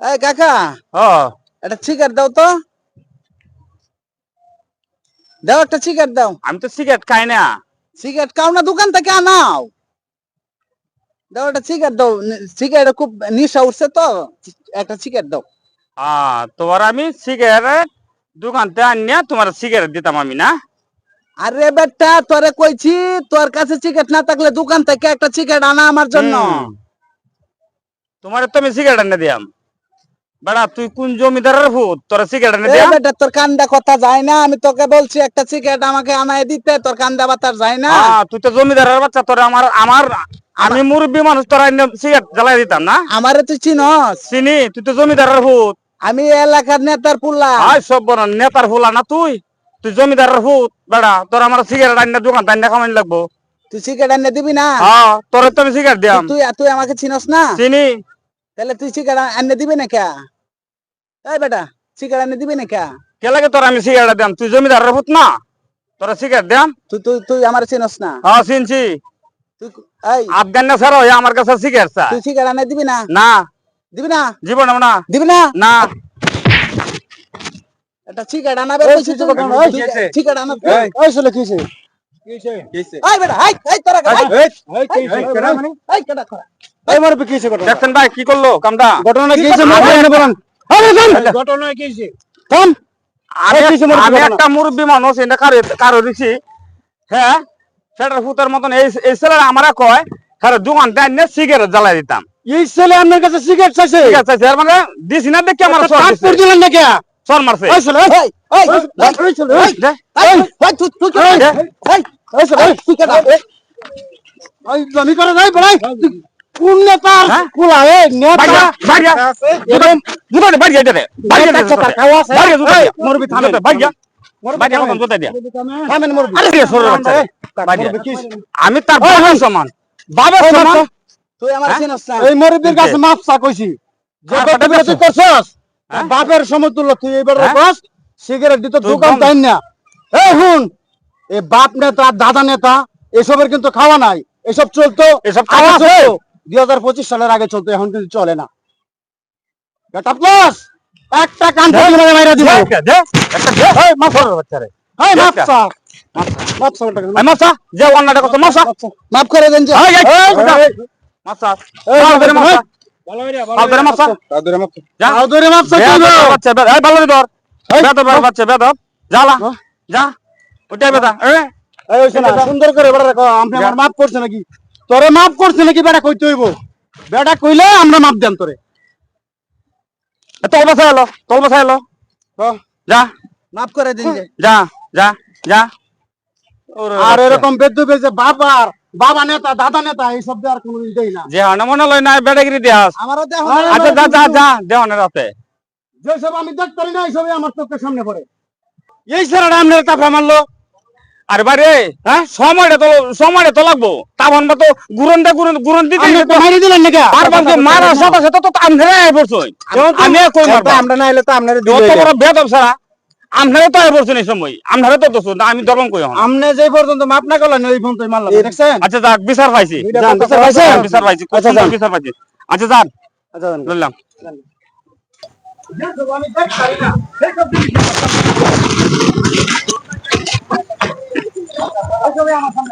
এই কাকা ও একটা সিগারেট দাও তো। দাও একটা সিগারেট দাও। আমি তো সিগারেট খাই না। সিগারেট খাও না দোকান থেকে আনাও। দাও একটা সিগারেট দাও। সিগারেট খুব নিশা উঠছে তো একটা সিগারেট দাও। আহ, তোমার আমি সিগারেট দোকান থেকে আনিয়া তোমার সিগারেট দিতাম আমি না। আরে বেটা তোরে কইছি তোর কাছে সিগারেট না থাকলে দোকান থেকে একটা সিগারেট আনা আমার জন্য। হুম। তোমার তো আমি সিগারেট এনে দিয়াম। বেড়া তুই কোন জমিদারের ভূত? তোর সিগারেট এনে বেটা তোর কান্দা কথা যায় না। আমি তোকে বলছি একটা সিগারেট আমাকে আনায় দিতে তোর কান্দা বাতার যায় না। তুই তো জমিদারের বাচ্চা তোর আমার আমার আমি মুরব্বী মানুষ তোর সিগারেট জ্বালাই দিতাম না? আমারে তুই চিনস? চিনি তুই তো জমিদারের ভূত। আমি এলাকার নেতার পুল্লা আয় সব বড় নেতার ফুলা না তুই। তুই জমিদারের ভূত বেড়া। তোর আমার সিগারেট আনিয়া দোকান আনিয়া খামাই লাগবো। তুই সিগারেট এনে দিবি না? হ্যাঁ তোর তো আমি সিগারেট দিয়াম। তুই তুই আমাকে চিনস না? চিনি। তাহলে তুই সিগারেট এনে দিবি না কে? এই বেটা সিগারেট এনে দিবি না কে? কে লাগে তোর আমি সিগারেট দিয়াম তুই জমিদারের ভূত না? তোর সিগারেট দিয়াম তুই তুই তুই আমার চিনস না। হ্যাঁ চিনছি। তুই এই আফগান না স্যার আমার কাছে সিগারেট চা তুই সিগারেট এনে দিবি না? না। দিবি না? জীবন না দিবি না। না? একটা সিগারেট আনাবে আনো, এই, সিগারেট আনাবে। ওই ছেলে কিছে মানে কি করল কামটা ঘটনা ঘটনা আমি? একটা মুরব্বী মানুষ এটা কারও দিছি হ্যাঁ সেটার মতন এই ছেলেরা আমারা কয় হ্যাঁ দোকান দেন সিগারেট জ্বালাই দিতাম এই ছেলে আপনার কাছে সিগারেট চাইছে ঠিক আছে মানে দিছি না দেখি আমার সর দিলেন না কে সর মারছে ওই ছেলে ওই ছেলে তুই তুই? এই তুই জমি করে যাই বড়াই। কোন হ্যাঁ? কোলা এ নেতা? আছে। মুরবি আমি তার বাবার সমান। ওই সমান? তুই আমার হ্যাঁ? চিনস না। এই মুরবির কাছে চা কইছি। যে কথা কথা তুই করছস হ্যাঁ? বাপের সমতুল্য তুই এবার হ্যাঁ? সিগারেট দিত দোকান তাই না। এই হুন এই বাপ নেতা দাদা নেতা এসবের কিন্তু খাওয়া নাই। এসব চলতো এসব খাওয়া চলতো। দুই হাজার পঁচিশ সালের আগে চলতো এখন কিন্তু চলে না। একটা কান মাইরা দিব। মাফ করে দেন। যা। বাচ্চা, বেয়াদব। এই, হ্যাঁ? হইছে না, সুন্দর করে বেটা রাখো আপনি আমার মাপ করছে নাকি? তোরে মাপ করছে নাকি বেটা কইতে হইব? বেটা কইলে আমরা মাপ দেন তোরে। এলো, এলো। হ্যাঁ। যা, করে দিন যে। যা, যা। আর এরকম যে বাবার বাবা নেতা দাদা নেতা এই শব্দ আর দেই না। যে হনে মনে লয় না দিয়াস। আমারও দেহ আরে, আচ্ছা যা যা যা রাতে। যেসব আমি দেখতে পারি না এইসবই আমার চোখের সামনে পড়ে। এই ছেলেটা আপনার তাপড়া মারলো আরে বারে হ্যাঁ? সময়টা তো সময়টা তো লাগবো। তাবন বা তো গুরন দে গুরন গুরন দিতে মারি দিলেন নাকি? আর বান্দে মারার সাথে সাথে তো আমনে আয় পড়ছই আমি কই মারবো? আমরা না এলে তো আপনারা যত বড় বেদব সারা আমনে তো আয় পড়ছই এই সময় আমনে তো দোষ না আমি দরম কই আমনে যে পর্যন্ত মাপ না করলেন ওই পর্যন্ত মারলাম দেখছেন? আচ্ছা যাক বিচার পাইছি। বিচার পাইছেন? বিচার পাইছি আচ্ছা, বিচার পাইছি? আচ্ছা যান। আচ্ছা যান। বললাম আমি দেখতে পারি না সেইসব জিনিস এইসবই আমার